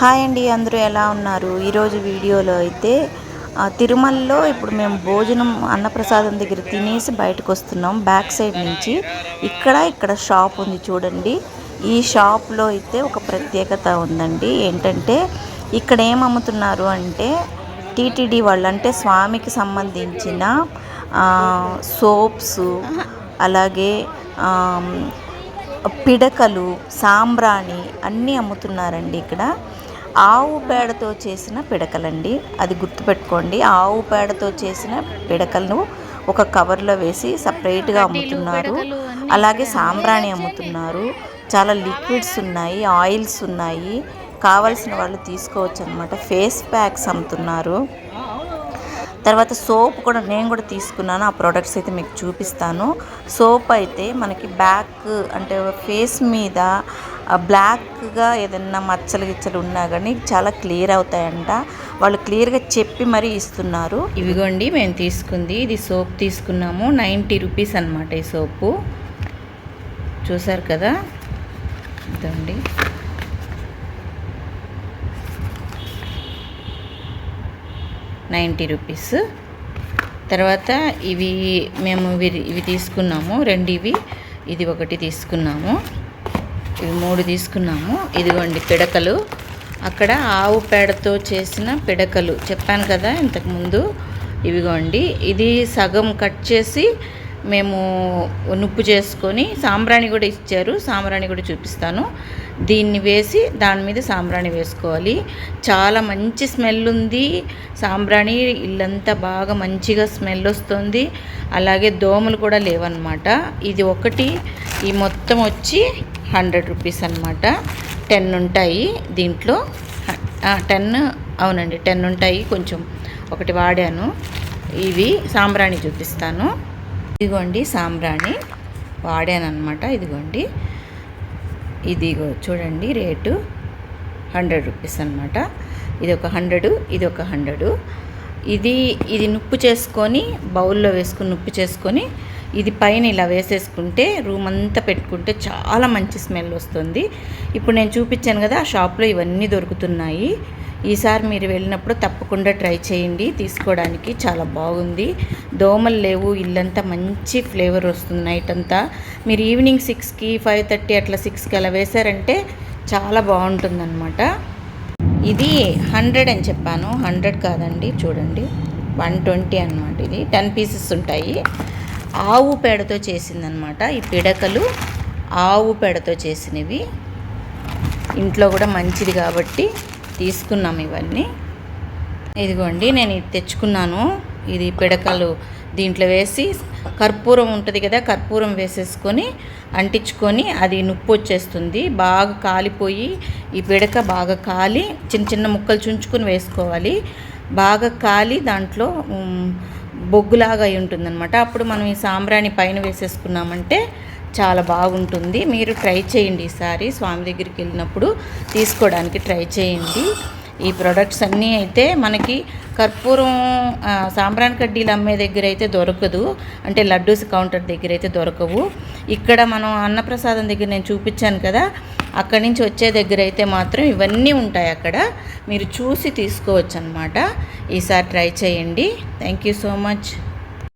Hi అండి అందరూ ఎలా ఉన్నారు? ఈరోజు వీడియోలో అయితే తిరుమలలో ఇప్పుడు మేము భోజనం అన్నప్రసాదం దగ్గర తినేసి బయటకు వస్తున్నాం బ్యాక్ సైడ్ నుంచి ఇక్కడ ఇక్కడ షాప్ ఉంది చూడండి. ఈ షాప్లో అయితే ఒక ప్రత్యేకత ఉందండి. ఏంటంటే ఇక్కడ ఏం అమ్ముతున్నారు అంటే టీటీడీ వాళ్ళు అంటే స్వామికి సంబంధించిన సోప్స్ అలాగే పిడకలు సాంబ్రాణి అన్నీ అమ్ముతున్నారండి ఇక్కడ. ఆవు పేడతో చేసిన పిడకలండి. అది గుర్తుపెట్టుకోండి. ఆవు పేడతో చేసిన పిడకలను ఒక కవర్లో వేసి సపరేట్గా అమ్ముతున్నారు. అలాగే సాంబ్రాణి అమ్ముతున్నారు. చాలా లిక్విడ్స్ ఉన్నాయి ఆయిల్స్ ఉన్నాయి. కావలసిన వాళ్ళు తీసుకోవచ్చు అనమాట ఫేస్ ప్యాక్స్ అమ్ముతున్నారు. తర్వాత సోప్ కూడా నేను కూడా తీసుకున్నాను. ఆ ప్రోడక్ట్స్ అయితే మీకు చూపిస్తాను. సోప్ అయితే మనకి బ్యాక్ అంటే ఫేస్ మీద బ్లాక్గా ఏదన్నా మచ్చలు గిచ్చలు ఉన్నా కానీ చాలా క్లియర్ అవుతాయంట. వాళ్ళు క్లియర్గా చెప్పి మరీ ఇస్తున్నారు. ఇవిగోండి మేము తీసుకుంది. ఇది సోప్ తీసుకున్నాము. నైంటీ రూపీస్ అనమాట ఈ సోపు. చూసారు కదా? ఇదండి. Ninety rupees. తర్వాత ఇవి మేము ఇవి తీసుకున్నాము. రెండు ఇవి. ఇది ఒకటి తీసుకున్నాము. ఇవి మూడు తీసుకున్నాము. ఇదిగోండి పిడకలు. అక్కడ ఆవు పేడతో చేసిన పిడకలు. చెప్పాను కదా ఇంతకుముందు ఇవిగోండి. ఇది సగం కట్ చేసి మేము నుప్పు చేసుకొని సాంబ్రాణి కూడా ఇచ్చారు. సాంబ్రాణి కూడా చూపిస్తాను. దీన్ని వేసి దాని మీద సాంబ్రాణి వేసుకోవాలి. చాలా మంచి స్మెల్ ఉంది. సాంబ్రాణి ఇల్లంతా బాగా మంచిగా స్మెల్ వస్తుంది. అలాగే దోమలు కూడా లేవన్నమాట. ఇది ఒకటి. ఈ మొత్తం వచ్చి హండ్రెడ్ రూపీస్ అనమాట టెన్ ఉంటాయి దీంట్లో. టెన్ అవునండి టెన్ ఉంటాయి. కొంచెం ఒకటి వాడాను. ఇవి సాంబ్రాణి చూపిస్తాను. ఇదిగోండి సాంబ్రాణి వాడానమాట ఇదిగోండి. ఇదిగో చూడండి రేటు హండ్రెడ్ రూపీస్ అనమాట ఇది ఒక హండ్రెడ్ ఇది ఒక హండ్రెడ్. ఇది ఇది నుప్పు చేసుకొని బౌల్లో వేసుకుని నుప్పు చేసుకొని ఇది పైన ఇలా వేసేసుకుంటే రూమ్ అంతా పెట్టుకుంటే చాలా మంచి స్మెల్ వస్తుంది. ఇప్పుడు నేను చూపించాను కదా ఆ షాప్లో ఇవన్నీ దొరుకుతున్నాయి. ఈసారి మీరు వెళ్ళినప్పుడు తప్పకుండా ట్రై చేయండి తీసుకోవడానికి చాలా బాగుంది. దోమలు లేవు ఇల్లంతా మంచి ఫ్లేవర్ వస్తుంది నైట్ అంతా. మీరు ఈవినింగ్ సిక్స్కి ఫైవ్ థర్టీ అట్లా సిక్స్కి అలా వేశారంటే చాలా బాగుంటుందన్నమాట. ఇది హండ్రెడ్ అని చెప్పాను. హండ్రెడ్ కాదండి చూడండి. వన్ ట్వంటీ అనమాట ఇది. టెన్ పీసెస్ ఉంటాయి. ఆవు పేడతో చేసిందనమాట. ఈ పిడకలు ఆవు పేడతో చేసినవి. ఇంట్లో కూడా మంచిది కాబట్టి తీసుకున్నాం ఇవన్నీ. ఇదిగోండి నేను ఇది తెచ్చుకున్నాను. ఇది పిడకలు దీంట్లో వేసి కర్పూరం ఉంటుంది కదా కర్పూరం వేసేసుకొని అంటించుకొని అది నొప్పి వచ్చేస్తుంది. బాగా కాలిపోయి ఈ పిడక బాగా కాలి చిన్న చిన్న ముక్కలు చుంచుకొని వేసుకోవాలి. బాగా కాలి దాంట్లో బొగ్గులాగా అయి ఉంటుందన్నమాట. అప్పుడు మనం ఈ సాంబ్రాణి పైన వేసేసుకున్నామంటే చాలా బాగుంటుంది. మీరు ట్రై చేయండి ఈసారి. స్వామి దగ్గరికి వెళ్ళినప్పుడు తీసుకోవడానికి ట్రై చేయండి. ఈ ప్రొడక్ట్స్ అన్నీ అయితే మనకి కర్పూరం సాంబ్రాన్ కడ్డీలు అమ్మే దగ్గర అయితే దొరకదు. అంటే లడ్డూస్ కౌంటర్ దగ్గర అయితే దొరకవు. ఇక్కడ మనం అన్నప్రసాదం దగ్గర నేను చూపించాను కదా అక్కడి నుంచి వచ్చే దగ్గర అయితే మాత్రం ఇవన్నీ ఉంటాయి అక్కడ. మీరు చూసి తీసుకోవచ్చు అనమాట ఈసారి ట్రై చేయండి. Thank you so much